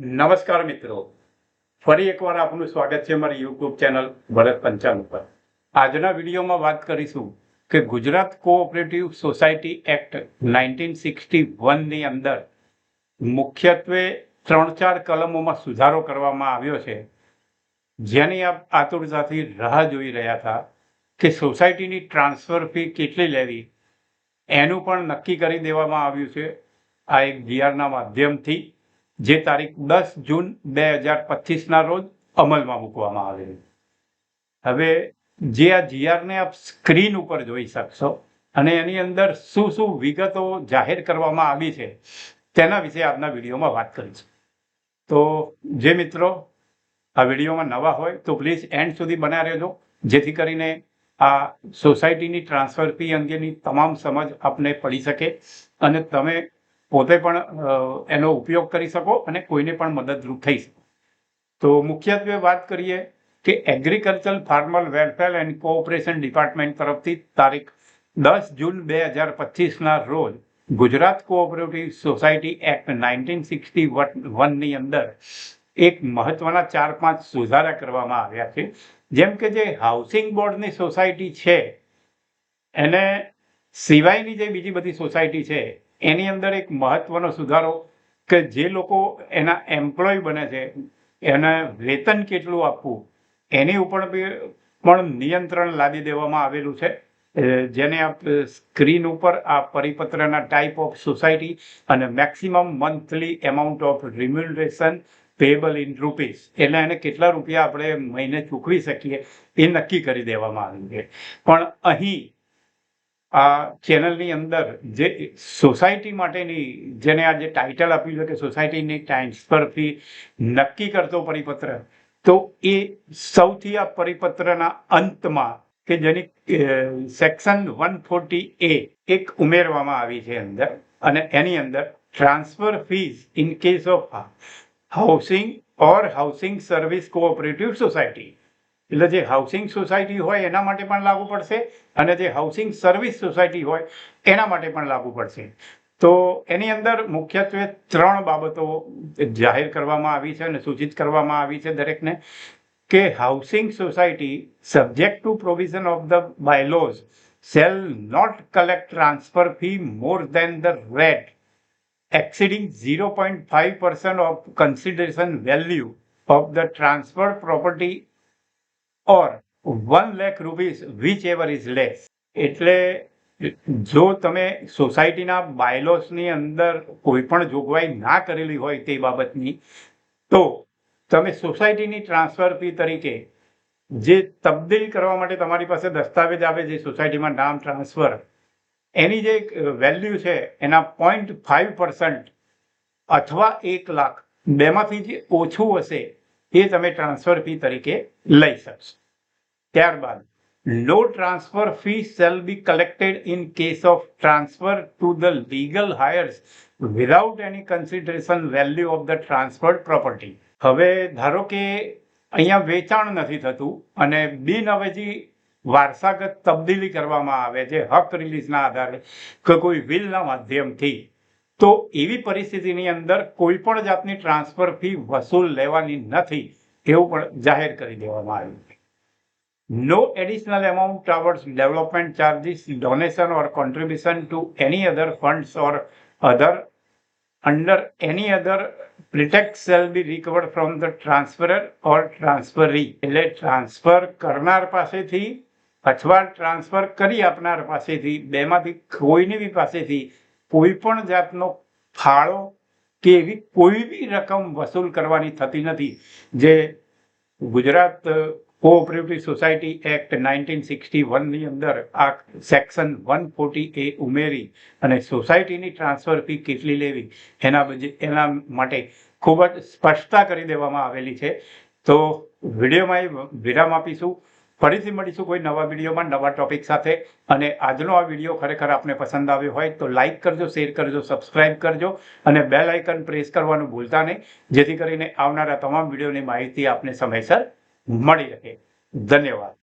નમસ્કાર મિત્રો. ફરી એકવાર આપનું સ્વાગત છે મારી યુટ્યુબ ચેનલ ભરત પંચાલ ઉપર. આજના વિડીયોમાં વાત કરીશું કે Gujarat cooperative society act nineteen sixty વનની અંદર મુખ્યત્વે ત્રણ ચાર કલમોમાં સુધારો કરવામાં આવ્યો છે. જેની આપ આતુરતાથી રાહ જોઈ રહ્યા હતા કે સોસાયટીની ટ્રાન્સફર ફી કેટલી લેવી એનું પણ નક્કી કરી દેવામાં આવ્યું છે. આ એક જીઆરના માધ્યમથી જે તારીખ દસ જૂન બે હજાર પચીસના રોજ અમલમાં મૂકવામાં આવેલી હવે જે આ જીઆરને આપ સ્ક્રીન ઉપર જોઈ શકશો અને એની અંદર શું શું વિગતો જાહેર કરવામાં આવી છે તેના વિશે આજના વિડીયોમાં વાત કરીશું. તો જે મિત્રો આ વિડીયોમાં નવા હોય તો પ્લીઝ એન્ડ સુધી બન્યા રહેજો, જેથી કરીને આ સોસાયટીની ટ્રાન્સફર ફી અંગેની તમામ સમજ આપને પડી શકે અને તમે પોતે પણ એનો ઉપયોગ કરી શકો અને કોઈને પણ મદદરૂપ થઈ શકો. તો મુખ્યત્વે વાત કરીએ કે agriculture farmer welfare and cooperation department તરફથી તારીખ દસ જૂન બે હજાર પચીસના રોજ Gujarat cooperative society act nineteen sixty વનની અંદર એક મહત્વના ચાર પાંચ સુધારા કરવામાં આવ્યા છે. જેમ કે જે હાઉસિંગ બોર્ડની સોસાયટી છે, એને સિવાયની જે બીજી બધી સોસાયટી છે એની અંદર એક મહત્વનો સુધારો કે જે લોકો એના એમ્પ્લોય બને છે, એને વેતન કેટલું આપવું, એની ઉપર પણ નિયંત્રણ લાદી દેવામાં આવેલું છે. જેને આપ સ્ક્રીન ઉપર આ પરિપત્રના ટાઈપ ઓફ સોસાયટી અને maximum monthly amount of remuneration payable in rupees એટલે એને કેટલા રૂપિયા આપણે મહિને ચૂકવી શકીએ એ નક્કી કરી દેવામાં આવ્યું છે. પણ અહીં આ ચેનલની અંદર જે સોસાયટી માટેની જેને આ જે ટાઇટલ આપ્યું છે કે સોસાયટીની ટ્રાન્સફર ફી નક્કી કરતો પરિપત્ર, તો એ સૌથી આ પરિપત્રના અંતમાં કે જેની સેક્શન વન ફોર્ટી એ એક ઉમેરવામાં આવી છે અંદર, અને એની અંદર transfer fees in case of housing or housing service cooperative society એટલે જે હાઉસિંગ સોસાયટી હોય એના માટે પણ લાગુ પડશે અને જે હાઉસિંગ સર્વિસ સોસાયટી હોય એના માટે પણ લાગુ પડશે. તો એની અંદર મુખ્યત્વે ત્રણ બાબતો જાહેર કરવામાં આવી છે અને સૂચિત કરવામાં આવી છે દરેકને કે housing society subject to provision of the bylaws shall not collect transfer fee more than the rate exceeding 0.5% of consideration value of the transferred property or 1 lakh rupees whichever is less. એટલે જો તમે સોસાયટીના બાયલોસની અંદર કોઈ પણ જોગવાઈ ના કરેલી હોય તે બાબતની, તો તમે સોસાયટીની ટ્રાન્સફર ફી તરીકે જે તબદીલ કરવા માટે તમારી પાસે દસ્તાવેજ આવે છે સોસાયટીમાં નામ ટ્રાન્સફર એની જે વેલ્યુ છે એના પોઈન્ટ ફાઈવ પર્સન્ટ અથવા એક લાખ, બેમાંથી જે ઓછું હશે એ તમે ટ્રાન્સફર ફી તરીકે લઈ શકશો. ત્યારબાદ no transfer fee shall be collected in case of transfer to the legal heirs without any consideration value of the transferred property હવે ધારો કે અહીંયા વેચાણ નથી થતું અને બિન અવેજી વારસાગત તબદીલી કરવામાં આવે છે, હક રિલીઝના આધારે, કે કોઈ વિલના માધ્યમથી, તો એવી પરિસ્થિતિની અંદર કોઈ પણ જાતની ટ્રાન્સફર ફી વસૂલ લેવાની નથી એવું પણ જાહેર કરી દેવામાં આવ્યું. છે additional amount towards development charges donation or contribution to any other funds or other under any other pretext shall be recovered from the transferor or transferee એટલે ટ્રાન્સફર કરનાર પાસેથી અથવા ટ્રાન્સફર કરી આપનાર પાસેથી બેમાંથી કોઈની બી પાસેથી કોઈ પણ જાતનો ફાળો કે એવી કોઈ બી રકમ વસૂલ કરવાની થતી નથી જે Gujarat cooperative society act nineteen sixty વનની અંદર આ સેક્શન વન ફોર્ટી એ ઉમેરી અને સોસાયટીની ટ્રાન્સફર ફી કેટલી લેવી એના એના માટે ખૂબ જ સ્પષ્ટતા કરી દેવામાં આવેલી છે. તો વિડીયોમાં વિરામ આપીશું. ફરીથી મળીશું કોઈ નવા વિડીયોમાં નવા ટોપિક સાથે. અને આજનો આ વીડિયો ખરેખર આપને પસંદ આવ્યો હોય તો લાઇક કરજો શેર કરજો સબસ્ક્રાઇબ કરજો અને બેલ આઇકન પ્રેસ કરવાનું ભૂલતા નહીં. જેથી કરીને આવનારા તમામ વિડીયોની માહિતી આપને સમયસર મળી રહે. ધન્યવાદ.